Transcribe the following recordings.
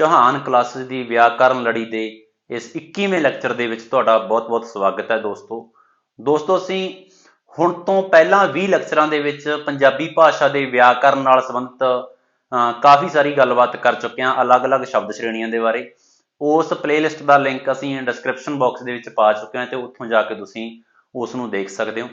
Chauhan classes ਦੀ ਵਿਆਕਰਨ ਲੜੀ ਦੇ ਇਸ 21ਵੇਂ ਲੈਕਚਰ ਦੇ ਵਿੱਚ ਤੁਹਾਡਾ ਬਹੁਤ-ਬਹੁਤ ਸਵਾਗਤ ਹੈ ਦੋਸਤੋ। ਦੋਸਤੋ, ਅਸੀਂ ਹੁਣ ਤੋਂ ਪਹਿਲਾਂ 20 ਲੈਕਚਰਾਂ ਦੇ ਵਿੱਚ ਪੰਜਾਬੀ ਭਾਸ਼ਾ ਦੇ ਵਿਆਕਰਨ ਨਾਲ ਸੰਬੰਧਿਤ ਕਾਫੀ ਸਾਰੀ ਗੱਲਬਾਤ ਕਰ ਚੁੱਕੇ ਹਾਂ ਅਲੱਗ-ਅਲੱਗ ਸ਼ਬਦ ਸ਼੍ਰੇਣੀਆਂ ਦੇ ਬਾਰੇ। ਉਸ ਪਲੇਲਿਸਟ ਦਾ ਲਿੰਕ ਅਸੀਂ ਡਿਸਕ੍ਰਿਪਸ਼ਨ ਬਾਕਸ ਦੇ ਵਿੱਚ ਪਾ ਚੁੱਕੇ ਹਾਂ ਤੇ ਉੱਥੋਂ ਜਾ ਕੇ ਤੁਸੀਂ ਉਸ ਨੂੰ ਦੇਖ ਸਕਦੇ ਹੋ।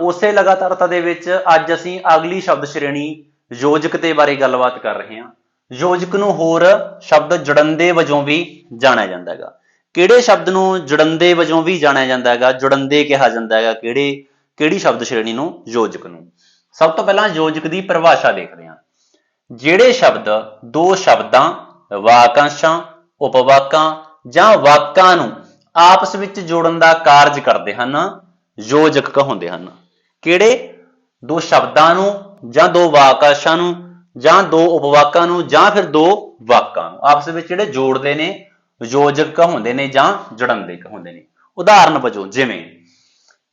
ਉਸੇ ਲਗਾਤਾਰਤਾ ਦੇ ਵਿੱਚ ਅੱਜ ਅਸੀਂ ਅਗਲੀ ਸ਼ਬਦ ਸ਼੍ਰੇਣੀ ਯੋਜਕ ਦੇ ਬਾਰੇ ਗੱਲਬਾਤ ਕਰ ਰਹੇ ਹਾਂ। ਯੋਜਕ ਨੂੰ ਹੋਰ ਸ਼ਬਦ ਜੜੰਦੇ ਵਜੋਂ ਵੀ ਜਾਣਿਆ ਜਾਂਦਾ ਹੈਗਾ। ਕਿਹੜੇ ਸ਼ਬਦ ਨੂੰ ਜੜੰਦੇ ਵਜੋਂ ਵੀ ਜਾਣਿਆ ਜਾਂਦਾ ਹੈਗਾ? ਜੜੰਦੇ ਕਿਹਾ ਜਾਂਦਾ ਹੈਗਾ। ਕਿਹੜੇ, ਕਿਹੜੀ ਸ਼ਬਦ ਸ਼੍ਰੇਣੀ ਨੂੰ? ਯੋਜਕ ਨੂੰ। ਸਭ ਤੋਂ ਪਹਿਲਾਂ ਯੋਜਕ ਦੀ ਪਰਿਭਾਸ਼ਾ ਦੇਖਦੇ ਹਾਂ। ਜਿਹੜੇ ਸ਼ਬਦ ਦੋ ਸ਼ਬਦਾਂ, ਵਾਕਾਂਸ਼ਾਂ, ਉਪਵਾਕਾਂ ਜਾਂ ਵਾਕਾਂ ਨੂੰ ਆਪਸ ਵਿੱਚ ਜੋੜਨ ਦਾ ਕਾਰਜ ਕਰਦੇ ਹਨ, ਯੋਜਕ ਕਹਾਉਂਦੇ ਹਨ। ਕਿਹੜੇ? ਦੋ ਸ਼ਬਦਾਂ ਨੂੰ ਜਾਂ ਦੋ ਵਾਕਾਂਸ਼ਾਂ ਨੂੰ ਜਾਂ ਦੋ ਉਪਵਾਕਾਂ ਨੂੰ ਜਾਂ ਫਿਰ ਦੋ ਵਾਕਾਂ ਨੂੰ। ਆਪਸ ਵਿੱਚ ਜਿਹੜੇ ਜੋੜਦੇ ਨੇ ਯੋਜਕ ਕਹਾਉਂਦੇ ਨੇ ਜਾਂ ਜੜੰਦੇ ਕਹਾਉਂਦੇ ਨੇ। ਉਦਾਹਰਨ ਵਜੋਂ ਜਿਵੇਂ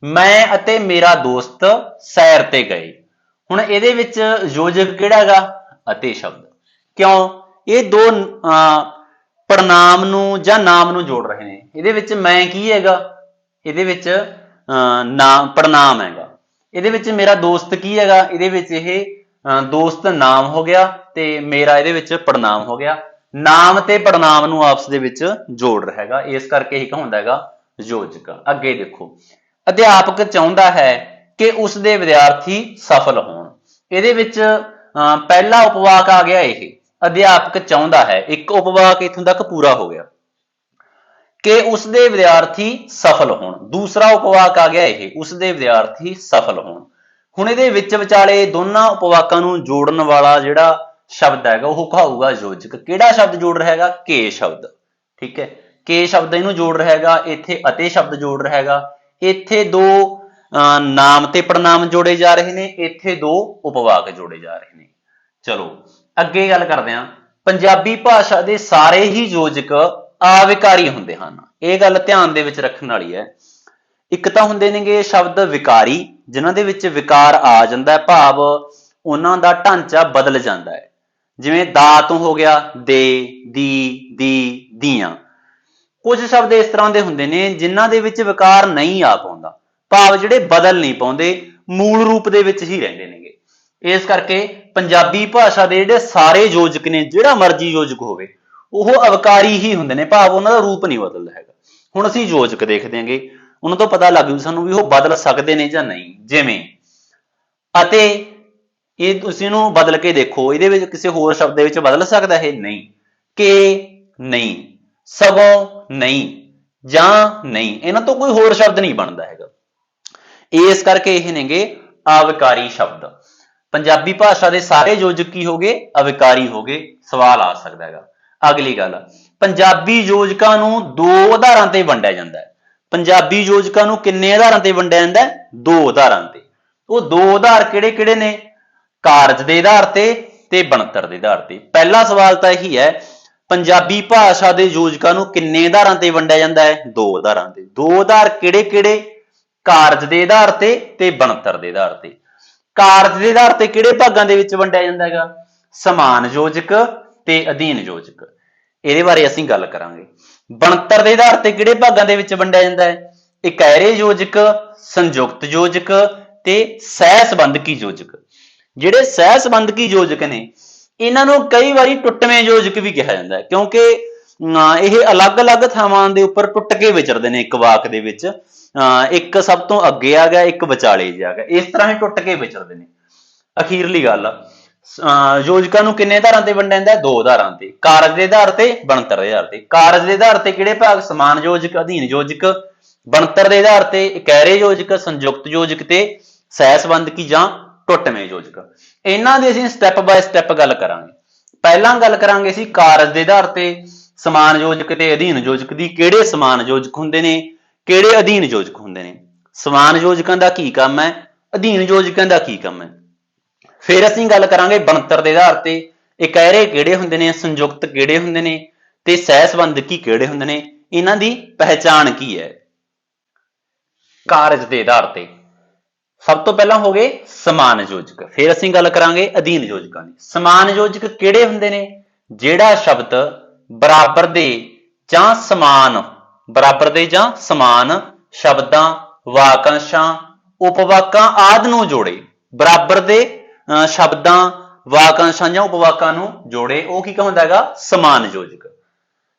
ਮੈਂ ਅਤੇ ਮੇਰਾ ਦੋਸਤ ਸੈਰ ਤੇ ਗਏ। ਹੁਣ ਇਹਦੇ ਵਿੱਚ ਯੋਜਕ ਕਿਹੜਾ ਹੈਗਾ? ਅਤੇ ਸ਼ਬਦ। ਕਿਉਂ? ਇਹ ਦੋ ਅਹ, ਪੜਨਾਮ ਨੂੰ ਜਾਂ ਨਾਮ ਨੂੰ ਜੋੜ ਰਹੇ ਨੇ। ਇਹਦੇ ਵਿੱਚ ਮੈਂ ਕੀ ਹੈਗਾ? ਇਹਦੇ ਵਿੱਚ ਅਹ, ਨਾਮ ਪੜਨਾਮ ਹੈਗਾ। ਇਹਦੇ ਵਿੱਚ ਮੇਰਾ ਦੋਸਤ ਕੀ ਹੈਗਾ? ਇਹਦੇ ਵਿੱਚ ਇਹ ਦੋਸਤ ਨਾਮ ਹੋ ਗਿਆ ਤੇ ਮੇਰਾ ਇਹਦੇ ਵਿੱਚ ਪੜਨਾਮ ਹੋ ਗਿਆ। ਨਾਮ ਤੇ ਪੜਨਾਮ ਨੂੰ ਆਪਸ ਦੇ ਵਿੱਚ ਜੋੜ ਰਿਹਾ ਹੈਗਾ। ਇਸ ਕਰਕੇ ਹੀ ਕਹਾਉਂਦਾ ਹੈਗਾ ਯੋਜਕ। ਅੱਗੇ ਦੇਖੋ। ਅਧਿਆਪਕ ਚਾਹੁੰਦਾ ਹੈ ਕਿ ਉਸ ਦੇ ਵਿਦਿਆਰਥੀ ਸਫਲ ਹੋਣ। ਇਹਦੇ ਵਿੱਚ ਅਹ, ਪਹਿਲਾ ਉਪਵਾਕ ਆ ਗਿਆ ਇਹ। ਅਧਿਆਪਕ ਚਾਹੁੰਦਾ ਹੈ ਇੱਕ ਉਪਵਾਕ ਇਥੋਂ ਤੱਕ ਪੂਰਾ ਹੋ ਗਿਆ। ਕਿ ਉਸ ਦੇ ਵਿਦਿਆਰਥੀ ਸਫਲ ਹੋਣ। ਦੂਸਰਾ ਉਪਵਾਕ ਆ ਗਿਆ ਇਹ। ਉਸ ਦੇ ਵਿਦਿਆਰਥੀ ਸਫਲ ਹੋਣ। ਹੁਣ ਇਹਦੇ ਵਿੱਚ ਵਿਚਾਲੇ ਦੋਨਾਂ ਉਪਵਾਕਾਂ ਨੂੰ ਜੋੜਨ ਵਾਲਾ ਜਿਹੜਾ ਸ਼ਬਦ ਹੈਗਾ ਉਹ ਕਹਾਊਗਾ ਯੋਜਕ। ਕਿਹੜਾ ਸ਼ਬਦ ਜੋੜ ਰਿਹਾ ਹੈਗਾ? ਕੇ ਸ਼ਬਦ। ਠੀਕ ਹੈ? ਕੇ ਸ਼ਬਦ ਇਹਨੂੰ ਜੋੜ ਰਿਹਾ ਹੈਗਾ ਇੱਥੇ ਅਤੇ ਸ਼ਬਦ ਜੋੜ ਰਿਹਾ ਹੈਗਾ। ਇੱਥੇ ਦੋ ਅਹ, ਨਾਮ ਤੇ ਪੜਨਾਮ ਜੋੜੇ ਜਾ ਰਹੇ ਨੇ ਇੱਥੇ ਦੋ ਉਪਵਾਕ ਜੋੜੇ ਜਾ ਰਹੇ ਨੇ। ਚਲੋ ਅੱਗੇ ਗੱਲ ਕਰਦੇ ਹਾਂ। ਪੰਜਾਬੀ ਭਾਸ਼ਾ ਦੇ ਸਾਰੇ ਹੀ ਯੋਜਕ ਆਵਿਕਾਰੀ ਹੁੰਦੇ ਹਨ। ਇਹ ਗੱਲ ਧਿਆਨ ਦੇ ਵਿੱਚ ਰੱਖਣ ਵਾਲੀ ਹੈ। ਇੱਕ ਤਾਂ ਹੁੰਦੇ ਨੇਗੇ ਸ਼ਬਦ ਵਿਕਾਰੀ ਜਿਨ੍ਹਾਂ ਦੇ ਵਿੱਚ ਵਿਕਾਰ ਆ ਜਾਂਦਾ ਹੈ, ਭਾਵ ਉਹਨਾਂ ਦਾ ਢਾਂਚਾ ਬਦਲ ਜਾਂਦਾ ਹੈ। ਜਿਵੇਂ ਦਾ ਤੋਂ ਹੋ ਗਿਆ, ਦੇ, ਦੀ ਦੀ, ਦੀਆਂ। ਕੁਝ ਸ਼ਬਦ ਇਸ ਤਰ੍ਹਾਂ ਦੇ ਹੁੰਦੇ ਨੇ ਜਿਨ੍ਹਾਂ ਦੇ ਵਿੱਚ ਵਿਕਾਰ ਨਹੀਂ ਆ ਪਾਉਂਦਾ। ਭਾਵ ਜਿਹੜੇ ਬਦਲ ਨਹੀਂ ਪਾਉਂਦੇ, ਮੂਲ ਰੂਪ ਦੇ ਵਿੱਚ ਹੀ ਰਹਿੰਦੇ ਨੇਗੇ। ਇਸ ਕਰਕੇ ਪੰਜਾਬੀ ਭਾਸ਼ਾ ਦੇ ਜਿਹੜੇ ਸਾਰੇ ਯੋਜਕ ਨੇ, ਜਿਹੜਾ ਮਰਜ਼ੀ ਯੋਜਕ ਹੋਵੇ, ਉਹ ਅਵਕਾਰੀ ਹੀ ਹੁੰਦੇ ਨੇ। ਭਾਵ ਉਹਨਾਂ ਦਾ ਰੂਪ ਨਹੀਂ ਬਦਲਦਾ ਹੈਗਾ। ਹੁਣ ਅਸੀਂ ਯੋਜਕ ਦੇਖਦੇ ਹਾਂਗੇ। ਉਹਨਾਂ ਤੋਂ ਪਤਾ ਲੱਗ ਜੂ ਸਾਨੂੰ ਵੀ ਉਹ ਬਦਲ ਸਕਦੇ ਨੇ ਜਾਂ ਨਹੀਂ, ਜਿਵੇਂ। ਅਤੇ ਇਹ ਤੁਸੀਂ ਇਹਨੂੰ ਬਦਲ ਕੇ ਦੇਖੋ, ਇਹਦੇ ਵਿੱਚ ਕਿਸੇ ਹੋਰ ਸ਼ਬਦ ਦੇ ਵਿੱਚ ਬਦਲ ਸਕਦਾ ਹੈ ਨਹੀਂ। ਕਿ ਨਹੀਂ, ਸਗੋਂ ਨਹੀਂ, ਜਾਂ ਨਹੀਂ, ਇਹਨਾਂ ਤੋਂ ਕੋਈ ਹੋਰ ਸ਼ਬਦ ਨਹੀਂ ਬਣਦਾ ਹੈਗਾ। ਇਸ ਕਰਕੇ ਇਹ ਨੇਗੇ ਆਵਕਾਰੀ ਸ਼ਬਦ। ਪੰਜਾਬੀ ਭਾਸ਼ਾ ਦੇ ਸਾਰੇ ਯੋਜਕ ਕੀ ਹੋਗੇ ਅਵਿਕਾਰੀ ਹੋਗੇ ਸਵਾਲ ਆ ਸਕਦਾ ਹੈਗਾ। ਅਗਲੀ ਗੱਲ, ਪੰਜਾਬੀ ਯੋਜਕਾਂ ਨੂੰ ਦੋ ਆਧਾਰਾਂ ਤੇ ਵੰਡਿਆ ਜਾਂਦਾ ਹੈ। ਪੰਜਾਬੀ ਯੋਜਕਾਂ ਨੂੰ ਕਿੰਨੇ ਆਧਾਰਾਂ ਤੇ ਵੰਡਿਆ ਜਾਂਦਾ ਹੈ? ਦੋ ਆਧਾਰਾਂ ਤੇ। ਉਹ ਦੋ ਆਧਾਰ ਕਿਹੜੇ ਕਿਹੜੇ ਨੇ? ਕਾਰਜ ਦੇ ਆਧਾਰ ਤੇ ਤੇ ਬਣਤਰ ਦੇ ਆਧਾਰ ਤੇ। ਪਹਿਲਾ ਸਵਾਲ ਤਾਂ ਇਹੀ ਹੈ, ਪੰਜਾਬੀ ਭਾਸ਼ਾ ਦੇ ਯੋਜਕਾਂ ਨੂੰ ਕਿੰਨੇ ਆਧਾਰਾਂ ਤੇ ਵੰਡਿਆ ਜਾਂਦਾ ਹੈ? ਦੋ ਆਧਾਰਾਂ ਤੇ। ਦੋ ਆਧਾਰ ਕਿਹੜੇ ਕਿਹੜੇ? ਕਾਰਜ ਦੇ ਆਧਾਰ ਤੇ ਤੇ ਬਣਤਰ ਦੇ ਆਧਾਰ ਤੇ। ਕਾਰਜ ਦੇ ਆਧਾਰ ਤੇ ਕਿਹੜੇ ਭਾਗਾਂ ਦੇ ਵਿੱਚ ਵੰਡਿਆ ਜਾਂਦਾ ਹੈਗਾ? ਸਮਾਨ ਯੋਜਕ ਤੇ ਅਧੀਨ ਯੋਜਕ। ਇਹਦੇ ਬਾਰੇ ਅਸੀਂ ਗੱਲ ਕਰਾਂਗੇ। ਬਣਤਰ ਦੇ ਆਧਾਰ ਤੇ ਕਿਹੜੇ ਭਾਗਾਂ ਦੇ ਵਿੱਚ ਵੰਡਿਆ ਜਾਂਦਾ ਹੈ? ਇਕੈਰੇ ਯੋਜਕ ਸੰਯੁਕਤ ਯੋਜਕ ਤੇ ਸਹਿ ਸੰਬੰਧਕੀ ਯੋਜਕ। ਜਿਹੜੇ ਸਹਿ ਸੰਬੰਧਕੀ ਯੋਜਕ ਨੇ ਇਹਨਾਂ ਨੂੰ ਕਈ ਵਾਰੀ ਟੁੱਟਵੇਂ ਯੋਜਕ ਵੀ ਕਿਹਾ ਜਾਂਦਾ ਹੈ ਕਿਉਂਕਿ ਅਮ, ਇਹ ਅਲੱਗ-ਅਲੱਗ ਥਾਵਾਂ ਦੇ ਉੱਪਰ ਟੁੱਟ ਕੇ ਵਿਚਰਦੇ ਨੇ ਇੱਕ ਵਾਕ ਦੇ ਵਿੱਚ। ਅਮ, ਇੱਕ ਸਭ ਤੋਂ ਅੱਗੇ ਆ ਗਿਆ ਇੱਕ ਵਿਚਾਲੇ ਜਾ ਗਿਆ। ਇਸ ਤਰ੍ਹਾਂ ਹੀ ਟੁੱਟ ਕੇ ਵਿਚਰਦੇ ਨੇ। ਅਖੀਰਲੀ ਗੱਲ ਯੋਜਕਾਂ ਨੂੰ ਕਿੰਨੇ ਆਧਾਰਾਂ ਤੇ ਵੰਡਿਆ ਜਾਂਦਾ? ਦੋ ਆਧਾਰਾਂ ਤੇ। ਕਾਰਜ ਦੇ ਆਧਾਰ ਤੇ ਬਣਤਰ ਦੇ ਆਧਾਰ ਤੇ। ਕਾਰਜ ਦੇ ਆਧਾਰ ਤੇ ਕਿਹੜੇ ਭਾਗ? ਸਮਾਨ ਯੋਜਕ, ਅਧੀਨ ਯੋਜਕ, ਬਣਤਰ ਦੇ ਆਧਾਰ ਤੇ ਇਕਾਇਰੇ ਯੋਜਕ, ਸੰਯੁਕਤ ਯੋਜਕ ਤੇ ਸਹਿ ਸੰਬੰਧਕੀ ਜਾਂ ਟੁੱਟਵੇਂ ਯੋਜਕ। ਇਹਨਾਂ ਦੀ ਅਸੀਂ ਸਟੈਪ ਬਾਏ ਸਟੈਪ ਗੱਲ ਕਰਾਂਗੇ। ਪਹਿਲਾਂ ਗੱਲ ਕਰਾਂਗੇ ਅਸੀਂ ਕਾਰਜ ਦੇ ਆਧਾਰ ਤੇ, ਸਮਾਨ ਯੋਜਕ ਤੇ, ਅਧੀਨ ਯੋਜਕ ਦੀ ਕਿਹੜੇ ਸਮਾਨ ਯੋਜਕ ਹੁੰਦੇ ਨੇ, ਕਿਹੜੇ ਅਧੀਨ ਯੋਜਕ ਹੁੰਦੇ ਨੇ। ਸਮਾਨ ਯੋਜਕਾਂ ਦਾ ਕੀ ਕੰਮ ਹੈ? ਅਧੀਨ ਯੋਜਕਾਂ ਦਾ ਕੀ ਕੰਮ ਹੈ? ਫਿਰ ਅਸੀਂ ਗੱਲ ਕਰਾਂਗੇ ਬਣਤਰ ਦੇ ਆਧਾਰ ਤੇ। ਇਕਾਇਰੇ ਕਿਹੜੇ ਹੁੰਦੇ ਨੇ, ਸੰਯੁਕਤ ਕਿਹੜੇ ਹੁੰਦੇ ਨੇ ਤੇ ਸਹਿ ਸੰਬੰਧਕੀ ਕਿਹੜੇ ਹੁੰਦੇ ਨੇ, ਇਹਨਾਂ ਦੀ ਪਹਿਚਾਣ ਕੀ ਹੈ? ਕਾਰਜ ਦੇ ਆਧਾਰ ਤੇ। ਸਭ ਤੋਂ ਪਹਿਲਾਂ ਹੋ ਗਏ ਸਮਾਨ ਯੋਜਕ। ਫਿਰ ਅਸੀਂ ਗੱਲ ਕਰਾਂਗੇ ਅਧੀਨ ਯੋਜਕਾਂ ਦੀ। ਸਮਾਨ ਯੋਜਕ ਕਿਹੜੇ ਹੁੰਦੇ ਨੇ? ਜਿਹੜਾ ਸ਼ਬਦ ਬਰਾਬਰ ਦੇ ਜਾਂ ਸਮਾਨ, ਬਰਾਬਰ ਦੇ ਜਾਂ ਸਮਾਨ ਸ਼ਬਦਾਂ, ਵਾਕਾਂਸ਼ਾਂ, ਉਪਵਾਕਾਂ ਆਦਿ ਨੂੰ ਜੋੜੇ। ਬਰਾਬਰ ਦੇ ਸ਼ਬਦਾਂ, ਵਾਕਾਂਸ਼ਾਂ ਜਾਂ ਉਪਵਾਕਾਂ ਨੂੰ ਜੋੜੇ, ਉਹ ਕੀ ਕਹਾਉਂਦਾ ਹੈਗਾ? ਸਮਾਨ ਯੋਜਕ।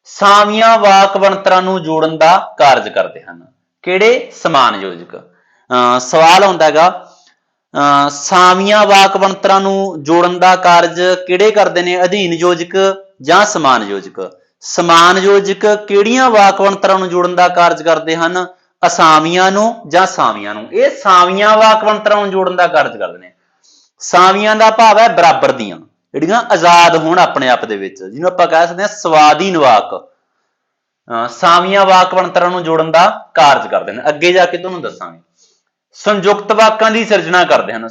ਸਾਵੀਆਂ ਵਾਕ ਬਣਤਰਾਂ ਨੂੰ ਜੋੜਨ ਦਾ ਕਾਰਜ ਕਰਦੇ ਹਨ। ਕਿਹੜੇ? ਸਮਾਨ ਯੋਜਕ। ਅਹ ਸਵਾਲ ਆਉਂਦਾ ਹੈਗਾ, ਅਹ ਸਾਵੀਆਂ ਵਾਕ ਬਣਤਰਾਂ ਨੂੰ ਜੋੜਨ ਦਾ ਕਾਰਜ ਕਿਹੜੇ ਕਰਦੇ ਨੇ? ਅਧੀਨ ਯੋਜਕ ਜਾਂ ਸਮਾਨ ਯੋਜਕ? ਸਮਾਨ ਯੋਜਕ ਕਿਹੜੀਆਂ ਵਾਕ ਬਣਤਰਾਂ ਨੂੰ ਜੋੜਨ ਦਾ ਕਾਰਜ ਕਰਦੇ ਹਨ? ਅਸਾਮੀਆਂ ਨੂੰ ਜਾਂ ਸਾਵੀਆਂ ਨੂੰ? ਇਹ ਸਾਵੀਆਂ ਵਾਕ ਬਣਤਰਾਂ ਨੂੰ ਜੋੜਨ ਦਾ ਕਾਰਜ ਕਰਦੇ ਨੇ। ਸਾਵੀਆਂ ਦਾ ਭਾਵ ਹੈ ਬਰਾਬਰ ਦੀਆਂ। ਜਿਹੜੀਆਂ ਆਜ਼ਾਦ ਹੋਣ ਆਪਣੇ ਆਪ ਦੇ ਵਿੱਚ, ਜਿਹਨੂੰ ਆਪਾਂ ਕਹਿ ਸਕਦੇ ਹਾਂ ਸਵਾਦੀਨ ਵਾਕ ਅਹ ਸਾਵੀਆਂ ਵਾਕ ਬਣਤਰਾਂ ਨੂੰ ਜੋੜਨ ਦਾ ਕਾਰਜ ਕਰਦੇ ਨੇ। ਅੱਗੇ ਜਾ ਕੇ ਤੁਹਾਨੂੰ ਦੱਸਾਂਗੇ। ਸੰਯੁਕਤ ਵਾਕਾਂ ਦੀ ਸਿਰਜਣਾ ਕਰਦੇ ਹਨ।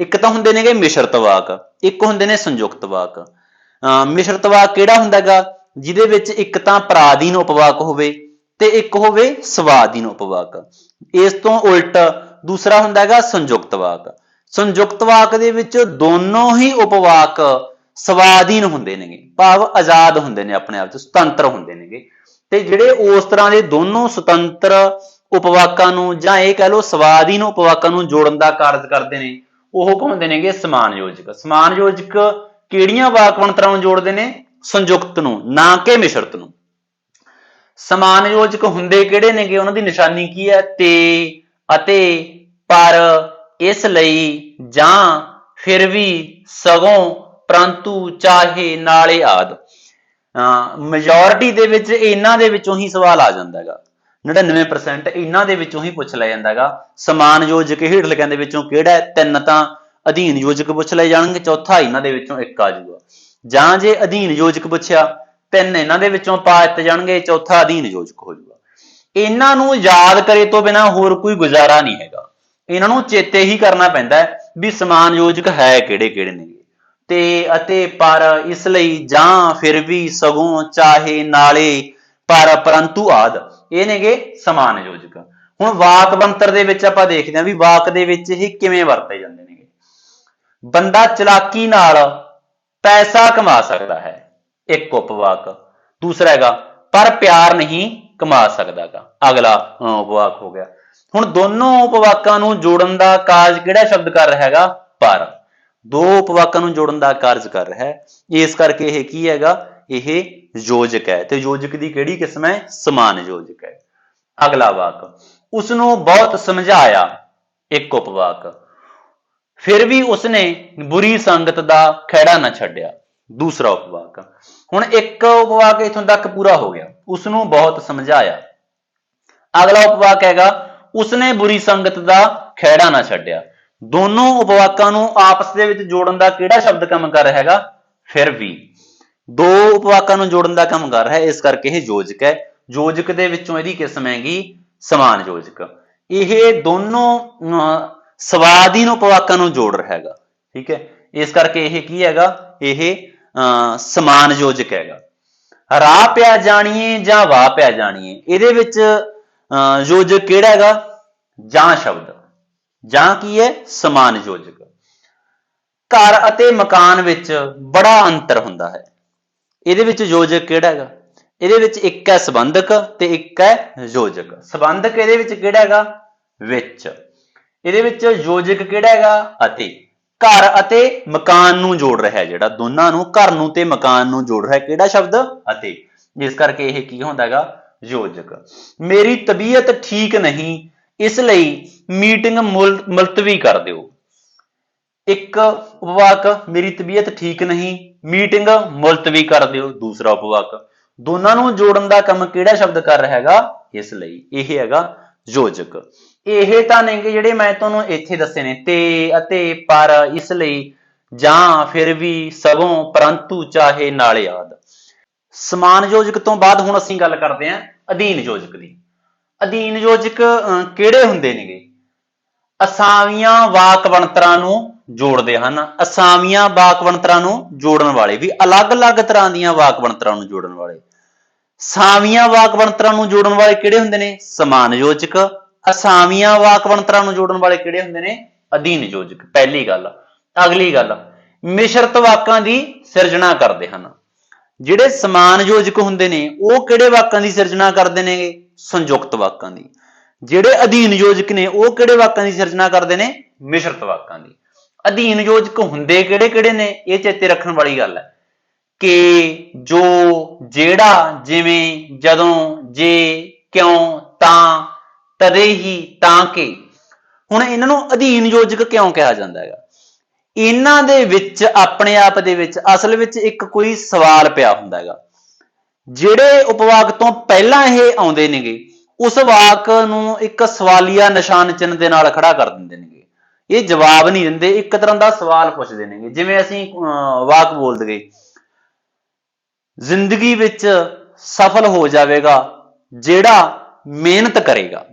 ਇੱਕ ਤਾਂ ਹੁੰਦੇ ਨੇਗੇ ਮਿਸ਼ਰਤ ਵਾਕ, ਇੱਕ ਹੁੰਦੇ ਨੇ ਸੰਯੁਕਤ ਵਾਕ। ਅਹ ਮਿਸ਼ਰਤ ਵਾਕ ਕਿਹੜਾ ਹੁੰਦਾ ਹੈਗਾ? ਜਿਹਦੇ ਵਿੱਚ ਇੱਕ ਤਾਂ ਪਰਾਧੀਨ ਉਪਵਾਕ ਹੋਵੇ ਤੇ ਇੱਕ ਹੋਵੇ ਸਵਾਧੀਨ ਉਪਵਾਕ। ਇਸ ਤੋਂ ਉਲਟ ਦੂਸਰਾ ਹੁੰਦਾ ਹੈਗਾ ਸੰਯੁਕਤ ਵਾਕ। ਸੰਯੁਕਤ ਵਾਕ ਦੇ ਵਿੱਚ ਦੋਨੋਂ ਹੀ ਉਪਵਾਕ ਸਵਾਧੀਨ ਹੁੰਦੇ ਨੇਗੇ, ਭਾਵ ਆਜ਼ਾਦ ਹੁੰਦੇ ਨੇ ਆਪਣੇ ਆਪ ਚ, ਸੁਤੰਤਰ ਹੁੰਦੇ ਨੇਗੇ। ਤੇ ਜਿਹੜੇ ਉਸ ਤਰ੍ਹਾਂ ਦੇ ਦੋਨੋਂ ਸੁਤੰਤਰ ਉਪਵਾਕਾਂ ਨੂੰ ਜਾਂ ਇਹ ਕਹਿ ਲਓ ਸਵਾਧੀਨ ਉਪਵਾਕਾਂ ਨੂੰ ਜੋੜਨ ਦਾ ਕਾਰਜ ਕਰਦੇ ਨੇ, ਉਹ ਕਹਿੰਦੇ ਨੇਗੇ? ਸਮਾਨ ਯੋਜਕ। ਸਮਾਨ ਯੋਜਕ ਕਿਹੜੀਆਂ ਵਾਕ ਬਣਤਰਾਂ ਨੂੰ ਜੋੜਦੇ ਨੇ? ਸੰਯੁਕਤ ਨੂੰ, ਨਾ ਕਿ ਮਿਸ਼ਰਤ ਨੂੰ। ਸਮਾਨ ਯੋਜਕ ਹੁੰਦੇ ਕਿਹੜੇ ਨੇਗੇ? ਉਹਨਾਂ ਦੀ ਨਿਸ਼ਾਨੀ ਕੀ ਹੈ? ਤੇ ਅਤੇ ਪਰ ਇਸ ਲਈ ਜਾਂ ਫਿਰ ਵੀ ਸਗੋਂ ਪਰੰਤੂ ਚਾਹੇ ਨਾਲੇ ਆਦ। ਮੈਜੋਰਿਟੀ ਦੇ ਵਿੱਚ ਇਹਨਾਂ ਦੇ ਵਿੱਚੋਂ ਹੀ ਸਵਾਲ ਆ ਜਾਂਦਾ ਹੈਗਾ। 99% ਇਹਨਾਂ ਦੇ ਵਿੱਚੋਂ ਹੀ ਪੁੱਛ ਲਿਆ ਜਾਂਦਾ ਹੈਗਾ। ਸਮਾਨ ਯੋਜਕ ਹੇਠ ਲਿਖਿਆਂ ਦੇ ਵਿੱਚੋਂ ਕਿਹੜਾ ਤਿੰਨ ਤਾਂ ਅਧੀਨ ਯੋਜਕ ਪੁੱਛ ਲਏ ਜਾਣਗੇ, ਚੌਥਾ ਇਹਨਾਂ ਦੇ ਵਿੱਚੋਂ ਇੱਕ ਆ ਜਾਊਗਾ। ਜਾਂ ਜੇ ਅਧੀਨ ਯੋਜਕ ਪੁੱਛਿਆ, ਤਿੰਨ ਇਹਨਾਂ ਦੇ ਵਿੱਚੋਂ ਪਾ ਦਿੱਤੇ ਜਾਣਗੇ, ਚੌਥਾ ਅਧੀਨ ਯੋਜਕ ਹੋ ਜਾਊਗਾ। ਇਹਨਾਂ ਨੂੰ ਯਾਦ ਕਰੇ ਤੋਂ ਬਿਨਾ ਹੋਰ ਕੋਈ ਗੁਜ਼ਾਰਾ ਨਹੀਂ ਹੈਗਾ। ਇਹਨਾਂ ਨੂੰ ਚੇਤੇ ਹੀ ਕਰਨਾ ਪੈਂਦਾ ਵੀ ਸਮਾਨ ਯੋਜਕ ਹੈ ਕਿਹੜੇ ਕਿਹੜੇ ਨੇ। ਤੇ ਅਤੇ ਪਰ ਇਸ ਲਈ ਜਾਂ ਫਿਰ ਵੀ ਸਗੋਂ ਚਾਹੇ ਨਾਲੇ, ਪਰ ਪਰੰਤੂ ਆਦ, ਇਹ ਨੇਗੇ ਸਮਾਨ ਯੋਜਕ ਹੁਣ ਵਾਕ ਬੰਤਰ ਦੇ ਵਿੱਚ ਆਪਾਂ ਦੇਖਦੇ ਹਾਂ ਵੀ ਵਾਕ ਦੇ ਵਿੱਚ ਇਹ ਕਿਵੇਂ ਵਰਤੇ ਜਾਂਦੇ ਨੇਗੇ। ਬੰਦਾ ਚਲਾਕੀ ਨਾਲ ਪੈਸਾ ਕਮਾ ਸਕਦਾ ਹੈ, ਇੱਕ ਉਪਵਾਕ ਦੂਸਰਾ ਹੈਗਾ, ਪਰ ਪਿਆਰ ਨਹੀਂ ਕਮਾ ਸਕਦਾਗਾ। ਅਗਲਾ ਉਪਵਾਕ ਹੋ ਗਿਆ। ਹੁਣ ਦੋਨੋਂ ਉਪਵਾਕਾਂ ਨੂੰ ਜੋੜਨ ਦਾ ਕਾਰਜ ਕਿਹੜਾ ਸ਼ਬਦ ਕਰ ਰਿਹਾ ਹੈਗਾ? ਪਰ। ਦੋ ਉਪਵਾਕਾਂ ਨੂੰ ਜੋੜਨ ਦਾ ਕਾਰਜ ਕਰ ਰਿਹਾ ਹੈ। ਇਸ ਕਰਕੇ ਇਹ ਕੀ ਹੈਗਾ? ਇਹ ਯੋਜਕ ਹੈ। ਤੇ ਯੋਜਕ ਦੀ ਕਿਹੜੀ ਕਿਸਮ ਹੈ? ਸਮਾਨ ਯੋਜਕ ਹੈ। ਅਗਲਾ ਵਾਕ। ਉਸ ਨੂੰ ਬਹੁਤ ਸਮਝਾਇਆ ਇੱਕ ਉਪਵਾਕ। ਫਿਰ ਵੀ ਉਸਨੇ ਬੁਰੀ ਸੰਗਤ ਦਾ ਖਹਿੜਾ ਨਾ ਛੱਡਿਆ। ਦੂਸਰਾ ਉਪਵਾਕ। ਹੁਣ ਇੱਕ ਉਪਵਾਕ ਇਥੋਂ ਤੱਕ ਪੂਰਾ ਹੋ ਗਿਆ। ਉਸ ਨੂੰ ਬਹੁਤ ਸਮਝਾਇਆ। ਅਗਲਾ ਉਪਵਾਕ ਹੈਗਾ ਉਸਨੇ ਬੁਰੀ ਸੰਗਤ ਦਾ ਖਹਿੜਾ ਨਾ ਛੱਡਿਆ। ਦੋਨੋਂ ਉਪਵਾਕਾਂ ਨੂੰ ਆਪਸ ਦੇ ਵਿੱਚ ਜੋੜਨ ਦਾ ਕਿਹੜਾ ਸ਼ਬਦ ਕੰਮ ਕਰ ਰਿਹਾ ਹੈਗਾ? ਫਿਰ ਵੀ। ਦੋ ਉਪਵਾਕਾਂ ਨੂੰ ਜੋੜਨ ਦਾ ਕੰਮ ਕਰ ਰਿਹਾ ਇਸ ਕਰਕੇ ਇਹ ਯੋਜਕ ਹੈ। ਯੋਜਕ ਦੇ ਵਿੱਚੋਂ ਇਹਦੀ ਕਿਸਮ ਹੈਗੀ ਸਮਾਨ ਯੋਜਕ। ਇਹ ਦੋਨੋਂ ਅਹ, ਸਵਾਧੀਨ ਉਪਵਾਕਾਂ ਨੂੰ ਜੋੜ ਰਿਹਾ ਹੈਗਾ। ਠੀਕ ਹੈ? ਇਸ ਕਰਕੇ ਇਹ ਕੀ ਹੈਗਾ? ਇਹ ਅਹ, ਸਮਾਨ ਯੋਜਕ ਹੈਗਾ। ਰਾਹ ਪਿਆ ਜਾਣੀਏ ਜਾਂ ਵਾਹ ਪਿਆ ਜਾਣੀਏ? ਇਹਦੇ ਵਿੱਚ ਅਹ, ਯੋਜਕ ਕਿਹੜਾ ਹੈਗਾ? ਜਾਂ ਸ਼ਬਦ, ਜਾਂ ਕੀ ਹੈ? ਸਮਾਨ ਯੋਜਕ। ਘਰ ਅਤੇ ਮਕਾਨ ਵਿੱਚ ਬੜਾ ਅੰਤਰ ਹੁੰਦਾ ਹੈ। ਇਹਦੇ ਵਿੱਚ ਯੋਜਕ ਕਿਹੜਾ ਹੈਗਾ? ਇਹਦੇ ਵਿੱਚ ਇੱਕ ਹੈ ਸੰਬੰਧਕ ਤੇ ਇੱਕ ਹੈ ਯੋਜਕ। ਸੰਬੰਧਕ ਇਹਦੇ ਵਿੱਚ ਕਿਹੜਾ ਹੈਗਾ? ਵਿੱਚ। ਇਹਦੇ ਵਿੱਚ ਯੋਜਕ ਕਿਹੜਾ ਹੈਗਾ? ਅਤੇ। ਘਰ ਅਤੇ ਮਕਾਨ ਨੂੰ ਜੋੜ ਰਿਹਾ ਹੈ ਜਿਹੜਾ। ਦੋਨਾਂ ਨੂੰ, ਘਰ ਨੂੰ ਤੇ ਮਕਾਨ ਨੂੰ ਜੋੜ ਰਿਹਾ ਹੈ। ਕਿਹੜਾ ਸ਼ਬਦ? ਅਤੇ। ਜਿਸ ਕਰਕੇ ਇਹ ਕੀ ਹੁੰਦਾ ਹੈਗਾ? ਯੋਜਕ। ਮੇਰੀ ਤਬੀਅਤ ਠੀਕ ਨਹੀਂ। ਇਸ ਲਈ ਮੀਟਿੰਗ ਮੁਲ- ਮੁਲਤਵੀ ਕਰ ਦਿਓ। ਇੱਕ ਉਪਵਾਕ ਮੇਰੀ ਤਬੀਅਤ ਠੀਕ ਨਹੀਂ ਮੀਟਿੰਗ ਮੁਲਤਵੀ ਕਰ ਦਿਓ। ਦੂਸਰਾ ਉਪਵਾਕ ਦੋਨਾਂ ਨੂੰ ਜੋੜਨ ਦਾ ਕੰਮ ਕਿਹੜਾ ਸ਼ਬਦ ਕਰ ਰਿਹਾ ਹੈਗਾ? ਇਸ ਲਈ ਇਹ ਹੈਗਾ ਯੋਜਕ। ਇਹ ਤਾਂ ਨੇਗੇ ਜਿਹੜੇ ਮੈਂ ਤੁਹਾਨੂੰ ਇੱਥੇ ਦੱਸੇ ਨੇ, ਤੇ ਅਤੇ ਪਰ, ਇਸ ਲਈ ਜਾਂ ਫਿਰ ਵੀ ਸਗੋਂ ਪਰੰਤੂ ਚਾਹੇ ਨਾਲੇ ਆਦ। ਸਮਾਨ ਯੋਜਕ ਤੋਂ ਬਾਅਦ ਹੁਣ ਅਸੀਂ ਗੱਲ ਕਰਦੇ ਹਾਂ ਅਧੀਨ ਯੋਜਕ ਦੀ। ਅਧੀਨ ਯੋਜਕ ਅਹ, ਕਿਹੜੇ ਹੁੰਦੇ ਨੇਗੇ? ਅਸਾਮੀਆਂ ਵਾਕ ਬਣਤਰਾਂ ਨੂੰ ਜੋੜਦੇ ਹਨ। ਅਸਾਮੀਆਂ ਵਾਕ ਬਣਤਰਾਂ ਨੂੰ ਜੋੜਨ ਵਾਲੇ ਵੀ ਅਲੱਗ-ਅਲੱਗ ਤਰ੍ਹਾਂ ਦੀਆਂ ਵਾਕ ਬਣਤਰਾਂ ਨੂੰ ਜੋੜਨ ਵਾਲੇ। ਸਾਮੀਆਂ ਵਾਕ ਬਣਤਰਾਂ ਨੂੰ ਜੋੜਨ ਵਾਲੇ ਕਿਹੜੇ ਹੁੰਦੇ ਨੇ? ਸਮਾਨ ਯੋਜਕ। ਅਸਾਮੀਆਂ ਵਾਕ ਬਣਤਰਾਂ ਨੂੰ ਜੋੜਨ ਵਾਲੇ ਕਿਹੜੇ ਹੁੰਦੇ ਨੇ? ਅਧੀਨ ਯੋਜਕ। ਪਹਿਲੀ ਗੱਲ। ਅਗਲੀ ਗੱਲ। ਮਿਸ਼ਰਤ ਵਾਕਾਂ ਦੀ ਸਿਰਜਣਾ ਕਰਦੇ ਹਨ। ਜਿਹੜੇ ਸਮਾਨ ਯੋਜਕ ਹੁੰਦੇ ਨੇ ਉਹ ਕਿਹੜੇ ਵਾਕਾਂ ਦੀ ਸਿਰਜਣਾ ਕਰਦੇ ਨੇਗੇ? ਸੰਯੁਕਤ ਵਾਕਾਂ ਦੀ। ਜਿਹੜੇ ਅਧੀਨ ਯੋਜਕ ਨੇ, ਉਹ ਕਿਹੜੇ ਵਾਕਾਂ ਦੀ ਸਿਰਜਣਾ ਕਰਦੇ ਨੇ? ਮਿਸ਼ਰਤ ਵਾਕਾਂ ਦੀ। ਅਧੀਨ ਯੋਜਕ ਹੁੰਦੇ ਕਿਹੜੇ ਕਿਹੜੇ ਨੇ? ਇਹ ਚੇਤੇ ਰੱਖਣ ਵਾਲੀ ਗੱਲ ਹੈ ਕਿ ਜੋ ਜਿਹੜਾ, ਜਿਵੇਂ, ਜਦੋਂ, ਜੇ, ਕਿਉਂ, ਤਾਂ, ਤਦੇ ਹੀ, ਤਾਂ ਕਿ। ਹੁਣ ਇਹਨਾਂ ਨੂੰ ਅਧੀਨ ਯੋਜਕ ਕਿਉਂ ਕਿਹਾ ਜਾਂਦਾ ਹੈਗਾ? ਇਹਨਾਂ ਦੇ ਵਿੱਚ, ਆਪਣੇ ਆਪ ਦੇ ਵਿੱਚ, ਅਸਲ ਵਿੱਚ ਇੱਕ ਕੋਈ ਸਵਾਲ ਪਿਆ ਹੁੰਦਾ ਹੈਗਾ। ਜਿਹੜੇ ਉਪਵਾਕ ਤੋਂ ਪਹਿਲਾਂ ਇਹ ਆਉਂਦੇ ਨੇਗੇ ਉਸ ਵਾਕ ਨੂੰ ਇੱਕ ਸਵਾਲੀਆ ਨਿਸ਼ਾਨ ਚਿੰਨ੍ਹ ਦੇ ਨਾਲ ਖੜਾ ਕਰ ਦਿੰਦੇ ਨੇਗੇ। ਇਹ ਜਵਾਬ ਨਹੀਂ ਦਿੰਦੇ ਇੱਕ ਤਰ੍ਹਾਂ ਦਾ ਸਵਾਲ ਪੁੱਛਦੇ ਨੇਗੇ। ਜਿਵੇਂ ਅਸੀਂ ਅਹ, ਵਾਕ ਬੋਲਦੇ ਗਏ ਜ਼ਿੰਦਗੀ ਵਿੱਚ ਸਫਲ ਹੋ ਜਾਵੇਗਾ ਜਿਹੜਾ ਮਿਹਨਤ ਕਰੇਗਾ।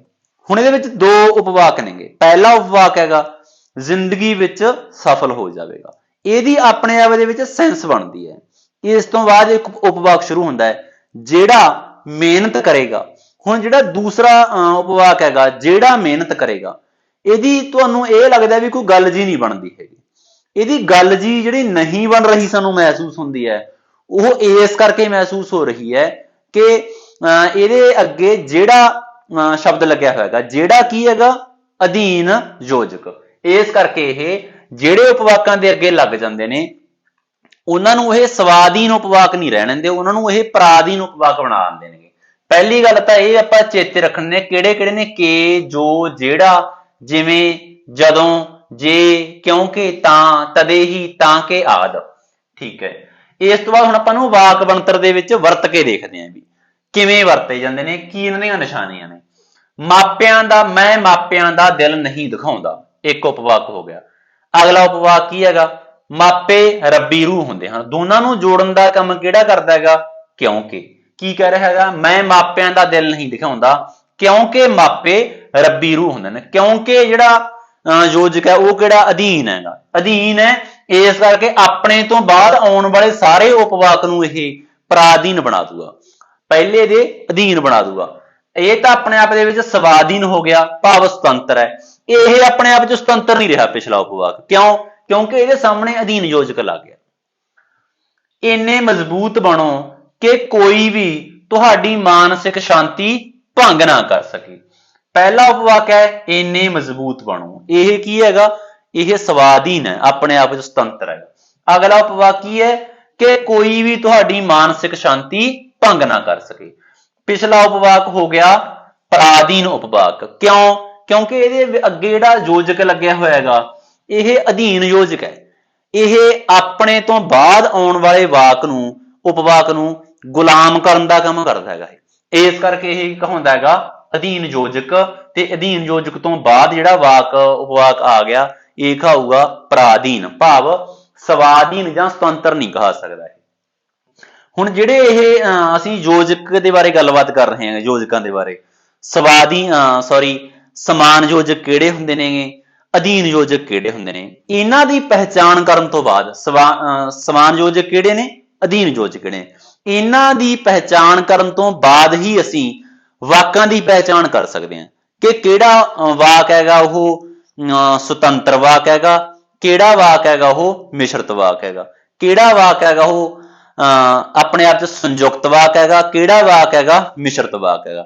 ਹੁਣ ਇਹਦੇ ਵਿੱਚ ਦੋ ਉਪਵਾਕ ਨੇਗੇ। ਪਹਿਲਾ ਉਪਵਾਕ ਹੈਗਾ ਜ਼ਿੰਦਗੀ ਵਿੱਚ ਸਫਲ ਹੋ ਜਾਵੇਗਾ। ਇਹਦੀ ਆਪਣੇ ਆਪ ਦੇ ਵਿੱਚ ਸੈਂਸ ਬਣਦੀ ਹੈ। ਇਸ ਤੋਂ ਬਾਅਦ ਇੱਕ ਉਪਵਾਕ ਸ਼ੁਰੂ ਹੁੰਦਾ ਹੈ ਜਿਹੜਾ ਮਿਹਨਤ ਕਰੇਗਾ। ਹੁਣ ਜਿਹੜਾ ਦੂਸਰਾ ਅਹ, ਉਪਵਾਕ ਹੈਗਾ ਜਿਹੜਾ ਮਿਹਨਤ ਕਰੇਗਾ ਇਹਦੀ ਤੁਹਾਨੂੰ ਇਹ ਲੱਗਦਾ ਵੀ ਕੋਈ ਗੱਲ ਜੀ ਨਹੀਂ ਬਣਦੀ ਹੈਗੀ। ਇਹਦੀ ਗੱਲ ਜੀ ਜਿਹੜੀ ਨਹੀਂ ਬਣ ਰਹੀ ਸਾਨੂੰ ਮਹਿਸੂਸ ਹੁੰਦੀ ਹੈ ਉਹ ਇਸ ਕਰਕੇ ਮਹਿਸੂਸ ਹੋ ਰਹੀ ਹੈ ਕਿ ਅਹ, ਇਹਦੇ ਅੱਗੇ ਜਿਹੜਾ ਅਹ, ਸ਼ਬਦ ਲੱਗਿਆ ਹੋਇਆ ਹੈਗਾ ਜਿਹੜਾ ਕੀ ਹੈਗਾ ਅਧੀਨ ਯੋਜਕ। ਇਸ ਕਰਕੇ ਇਹ ਜਿਹੜੇ ਉਪਵਾਕਾਂ ਦੇ ਅੱਗੇ ਲੱਗ ਜਾਂਦੇ ਨੇ ਉਹਨਾਂ ਨੂੰ ਇਹ ਸਵਾਦੀਨ ਉਪਵਾਕ ਨਹੀਂ ਰਹਿਣ ਦਿੰਦੇ, ਉਹਨਾਂ ਨੂੰ ਇਹ ਪਰਾਧੀਨ ਉਪਵਾਕ ਬਣਾ ਦਿੰਦੇ ਨੇ ਪਹਿਲੀ ਗੱਲ ਤਾਂ ਇਹ ਆਪਾਂ ਚੇਤੇ ਰੱਖਣੇ ਨੇ ਕਿਹੜੇ ਕਿਹੜੇ ਨੇ ਕਿ, ਜੋ, ਜਿਹੜਾ, ਜਿਵੇਂ, ਜਦੋਂ, ਜੇ, ਕਿਉਂਕਿ, ਤਾਂ ਤਦੇ ਹੀ ਤਾਂ ਕਿ ਆਦ। ਠੀਕ ਹੈ। ਇਸ ਤੋਂ ਬਾਅਦ ਹੁਣ ਆਪਾਂ ਨੂੰ ਵਾਕ ਬਣਤਰ ਦੇ ਵਿੱਚ ਵਰਤ ਕੇ ਦੇਖਦੇ ਆਂ ਵੀ ਕਿਵੇਂ ਵਰਤੇ ਜਾਂਦੇ ਨੇ, ਕੀ ਇਹਨਾਂ ਦੀਆਂ ਨਿਸ਼ਾਨੀਆਂ ਨੇ। ਮਾਪਿਆਂ ਦਾ, ਮੈਂ ਮਾਪਿਆਂ ਦਾ ਦਿਲ ਨਹੀਂ ਦਿਖਾਉਂਦਾ। ਇੱਕ ਉਪਵਾਕ ਹੋ ਗਿਆ। ਅਗਲਾ ਉਪਵਾਕ ਕੀ ਹੈਗਾ? ਮਾਪੇ ਰੱਬੀ ਰੂਹ ਹੁੰਦੇ ਹਨ। ਦੋਨਾਂ ਨੂੰ ਜੋੜਨ ਦਾ ਕੰਮ ਕਿਹੜਾ ਕਰਦਾ ਹੈਗਾ? ਕਿਉਂਕਿ ਕੀ ਕਹਿ ਰਿਹਾ ਹੈਗਾ? ਮੈਂ ਮਾਪਿਆਂ ਦਾ ਦਿਲ ਨਹੀਂ ਦਿਖਾਉਂਦਾ। ਕਿਉਂਕਿ ਮਾਪੇ ਰੱਬੀ ਰੂਹ ਹੁੰਦੇ ਨੇ। ਕਿਉਂਕਿ ਜਿਹੜਾ ਅਹ, ਯੋਜਕ ਹੈ ਉਹ ਕਿਹੜਾ? ਅਧੀਨ ਹੈਗਾ। ਅਧੀਨ ਹੈ ਇਸ ਕਰਕੇ ਆਪਣੇ ਤੋਂ ਬਾਅਦ ਆਉਣ ਵਾਲੇ ਸਾਰੇ ਉਪਵਾਕ ਨੂੰ ਇਹ ਪ੍ਰਾਧੀਨ ਬਣਾ ਦੂਗਾ। ਪਹਿਲੇ ਦੇ ਅਧੀਨ ਬਣਾ ਦੂਗਾ। ਇਹ ਤਾਂ ਆਪਣੇ ਆਪ ਦੇ ਵਿੱਚ ਸਵਾਧੀਨ ਹੋ ਗਿਆ। ਭਾਵ ਸੁਤੰਤਰ ਹੈ। ਇਹ ਆਪਣੇ ਆਪ ਚ ਸੁਤੰਤਰ ਨਹੀਂ ਰਿਹਾ ਪਿਛਲਾ ਉਪਵਾਕ। ਕਿਉਂ? ਕਿਉਂਕਿ ਇਹਦੇ ਸਾਹਮਣੇ ਅਧੀਨ ਯੋਜਕ ਲੱਗ ਗਿਆ। ਇੰਨੇ ਮਜ਼ਬੂਤ ਬਣੋ ਕਿ ਕੋਈ ਵੀ ਤੁਹਾਡੀ ਮਾਨਸਿਕ ਸ਼ਾਂਤੀ ਭੰਗ ਨਾ ਕਰ ਸਕੇ। ਪਹਿਲਾ ਉਪਵਾਕ ਹੈ, ਇੰਨੇ ਮਜ਼ਬੂਤ ਬਣੋ। ਇਹ ਕੀ ਹੈਗਾ? ਇਹ ਸਵਾਧੀਨ ਹੈ, ਆਪਣੇ ਆਪ ਵਿੱਚ ਸੁਤੰਤਰ ਹੈ। ਅਗਲਾ ਉਪਵਾਕ ਕੀ ਹੈ? ਕਿ ਕੋਈ ਵੀ ਤੁਹਾਡੀ ਮਾਨਸਿਕ ਸ਼ਾਂਤੀ ਭੰਗ ਨਾ ਕਰ ਸਕੇ। ਪਿਛਲਾ ਉਪਵਾਕ ਹੋ ਗਿਆ ਪਰਾਧੀਨ ਉਪਵਾਕ। ਕਿਉਂ? ਕਿਉਂਕਿ ਇਹਦੇ ਅੱਗੇ ਜਿਹੜਾ ਯੋਜਕ ਲੱਗਿਆ ਹੋਇਆ ਹੈਗਾ ਇਹ ਅਧੀਨ ਯੋਜਕ ਹੈ। ਇਹ ਆਪਣੇ ਤੋਂ ਬਾਅਦ ਆਉਣ ਵਾਲੇ ਵਾਕ ਨੂੰ ਉਪਵਾਕ ਨੂੰ ਗੁਲਾਮ ਕਰਨ ਦਾ ਕੰਮ ਕਰਦਾ ਹੈਗਾ ਇਹ। ਇਸ ਕਰਕੇ ਇਹ ਕਹਾਉਂਦਾ ਹੈਗਾ ਅਧੀਨ ਯੋਜਕ ਤੇ ਅਧੀਨ ਯੋਜਕ ਤੋਂ ਬਾਅਦ ਜਿਹੜਾ ਵਾਕ ਉਪਵਾਕ ਆ ਗਿਆ ਇਹ ਕਹਾਊਗਾ ਪ੍ਰਾਧੀਨ। ਭਾਵ ਸਵਾਧੀਨ ਜਾਂ ਸੁਤੰਤਰ ਨਹੀਂ ਕਹਾ ਸਕਦਾ ਇਹ। ਹੁਣ ਜਿਹੜੇ ਇਹ ਅਹ, ਅਸੀਂ ਯੋਜਕ ਦੇ ਬਾਰੇ ਗੱਲਬਾਤ ਕਰ ਰਹੇ ਹਾਂ ਯੋਜਕਾਂ ਦੇ ਬਾਰੇ। ਸਵਾਦੀ ਸੌਰੀ ਸਮਾਨ ਯੋਜਕ ਕਿਹੜੇ ਹੁੰਦੇ ਨੇਗੇ? ਅਧੀਨ ਯੋਜਕ ਕਿਹੜੇ ਹੁੰਦੇ ਨੇ? ਇਹਨਾਂ ਦੀ ਪਹਿਚਾਣ ਕਰਨ ਤੋਂ ਬਾਅਦ ਸਵਾ- ਅਹ, ਸਮਾਨ ਯੋਜਕ ਕਿਹੜੇ ਨੇ? ਅਧੀਨ ਯੋਜਕ ਕਿਹੜੇ ਨੇ। ਇਹਨਾਂ ਦੀ ਪਹਿਚਾਣ ਕਰਨ ਤੋਂ ਬਾਅਦ ਹੀ ਅਸੀਂ ਵਾਕਾਂ ਦੀ ਪਹਿਚਾਣ ਕਰ ਸਕਦੇ ਹਾਂ ਕਿ ਕਿਹੜਾ ਵਾਕ ਹੈਗਾ ਉਹ ਅਹ, ਸੁਤੰਤਰ ਵਾਕ ਹੈਗਾ ਕਿਹੜਾ ਵਾਕ ਹੈਗਾ ਉਹ ਮਿਸ਼ਰਤ ਵਾਕ ਹੈਗਾ ਕਿਹੜਾ ਵਾਕ ਹੈਗਾ ਉਹ ਅਹ, ਆਪਣੇ ਆਪ ਚ ਸੰਯੁਕਤ ਵਾਕ ਹੈਗਾ ਕਿਹੜਾ ਵਾਕ ਹੈਗਾ ਮਿਸ਼ਰਤ ਵਾਕ ਹੈਗਾ।